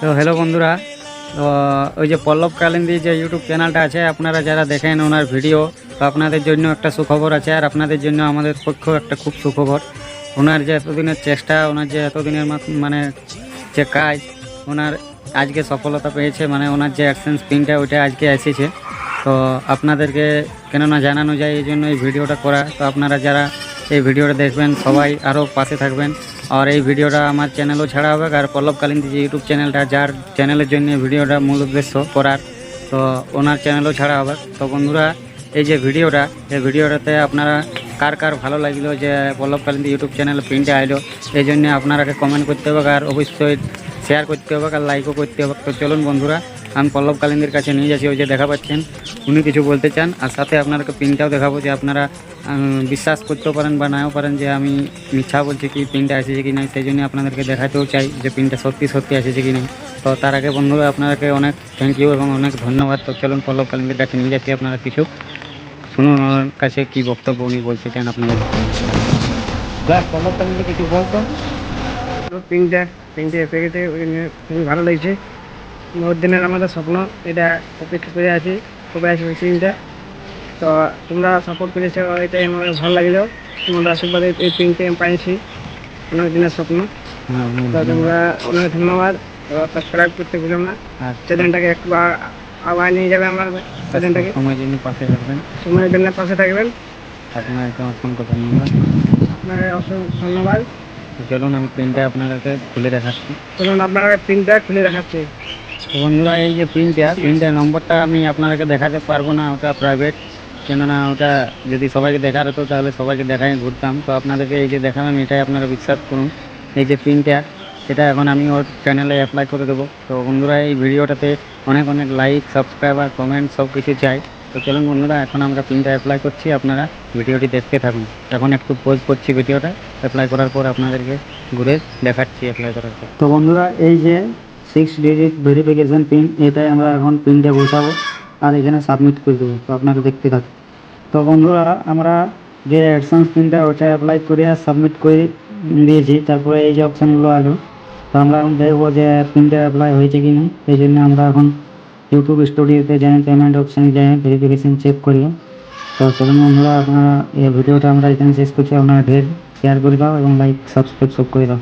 তো হ্যালো বন্ধুরা। তো, ওই যে পল্লব কালিন্দি যে ইউটিউব চ্যানেলটা আছে, আপনারা যারা দেখেন ওনার ভিডিও তো আপনাদের জন্য একটা সুখবর আছে আর আপনাদের জন্য আমাদের পক্ষেও একটা খুব সুখবর। ওনার যে এতদিনের চেষ্টা, ওনার যে এতদিনের মানে যে কাজ, ওনার আজকে সফলতা পেয়েছে মানে ওনার যে অ্যাডসেন্স পিনটা ওইটা আজকে এসেছে। তো আপনাদেরকে কেননা জানানো যায়, এই জন্য এই ভিডিওটা করা। তো আপনারা যারা এই ভিডিওটা দেখবেন, সবাই আরও পাশে থাকবেন। আর এই ভিডিওটা আমার চ্যানেলও ছাড়া হবে আর পল্লব যে ইউটিউব চ্যানেলটা, যার চ্যানেলের জন্য ভিডিওটা মূল উদ্দেশ্য করার, তো ওনার চ্যানেলও ছাড়া হবে। তো বন্ধুরা, এই যে ভিডিওটা, এই ভিডিওটাতে আপনারা কার কার ভালো লাগল যে পল্লব ইউটিউব চ্যানেলে প্রিন্টে আইলো, এই জন্য আপনারাকে কমেন্ট করতে হবে, আর অবশ্যই শেয়ার করতে হবে আর লাইকও করতে হবে। তো চলুন বন্ধুরা আমি পল্লব কালিন্দির কাছে নিয়ে যাচ্ছি ওই যে দেখা পাচ্ছেন উনি কিছু বলতে চান আর সাথে আপনাদেরকে পিনটাও দেখাবো যে আপনারা বিশ্বাস করতেও পারেন বা নাও পারেন যে আমি মিথ্যা বলছি কি প্রিন্টটা এসেছে কি নাই সেই জন্য আপনাদেরকে দেখাতেও চাই যে পিনটা সত্যি সত্যি এসেছে কি নাই তো তার আগে বন্ধুরা আপনাদেরকে অনেক থ্যাংক ইউ এবং অনেক ধন্যবাদ। তো চলুন পল্লব কালিন্দির কাছে নিয়ে যাচ্ছি আপনারা কিছু। শুনুন ওনার কাছে কী বক্তব্য উনি বলতে চান আপনাদের। পল্লব কালিন্দি কিছু বলতো পিঙ্কটা গেছে ওই খুবই ভালো লাগছে। বহুত দিনের আমাদের স্বপ্ন এটা অপেক্ষা করে আছি কবে আসবে পিঙ্কটা তো তোমরা সাপোর্ট করেছ এটাই আমার ভালো লাগল। তোমাদের আশীর্বাদে এই পিঙ্কটা আমি পাইছি অনেক দিনের স্বপ্ন। হ্যাঁ, তো তোমরা অনেক ধন্যবাদ সাবস্ক্রাইব করতে ভুলো না। আর চ্যানেলটাকে একটু আ- আবার নিয়ে যাবে আমার চ্যানেলটাকে। সময় জন্য পাশে রাখবেন সময়ের জন্য পাশে থাকবেন। আপনাকে অসংখ্য ধন্যবাদ আপনাকে অসংখ্য ধন্যবাদ। তো চলুন আমি প্রিন্টটা আপনাদেরকে খুলে দেখাচ্ছি। চলুন আপনারা পিঙ্কটা খুলে দেখাচ্ছি। তো বন্ধুরা এই যে প্রিন্টটা প্রিন্টের নম্বরটা আমি আপনাদেরকে দেখাতে পারব না ওটা প্রাইভেট কেননা ওটা যদি সবাইকে দেখার হতো তাহলে সবাইকে দেখাই ঘুরতাম। তো আপনাদেরকে এই যে দেখালাম এটাই আপনারা বিশ্বাস করুন। এই যে প্রিন্টটা সেটা এখন আমি ওর চ্যানেলে অ্যাপ্লাই করে দেবো। তো বন্ধুরা এই ভিডিওটাতে অনেক অনেক লাইক সাবস্ক্রাইবার কমেন্ট সব কিছু চাই। তো চলুন বন্ধুরা এখন আমরা প্রিন্টটা অ্যাপ্লাই করছি। আপনারা ভিডিওটি দেখতে থাকুন। এখন একটু পোজ করছি ভিডিওটা। অ্যাপ্লাই করার পর আপনাদেরকে ঘুরে দেখাচ্ছি অ্যাপ্লাই করার পর। তো বন্ধুরা, এই যে সিক্স ডিজিট ভেরিফিকেশন পিন এটাই আমরা এখন পিনটা বসাবো আর এখানে সাবমিট করে দেবো। তো আপনারা দেখতে থাকুন। তো বন্ধুরা, আমরা যে অ্যাডসেন্স পিনটা ওটা অ্যাপ্লাই করে আর সাবমিট করে দিয়েছি। তারপরে এই যে অপশানগুলো আলো। তো আমরা এখন দেখব যে পিনটা অ্যাপ্লাই হয়েছে কি না। এই জন্য আমরা এখন ইউটিউব স্টুডিওতে যাই পেমেন্ট অপশানে যাই ভেরিফিকেশন চেক করি। তো চলুন বন্ধুরা, আপনারা এই ভিডিওটা আমরা এখানে শেষ করছি। আপনারা ঢের শেয়ার করে দাও এবং লাইক সাবস্ক্রাইব সব করে দাও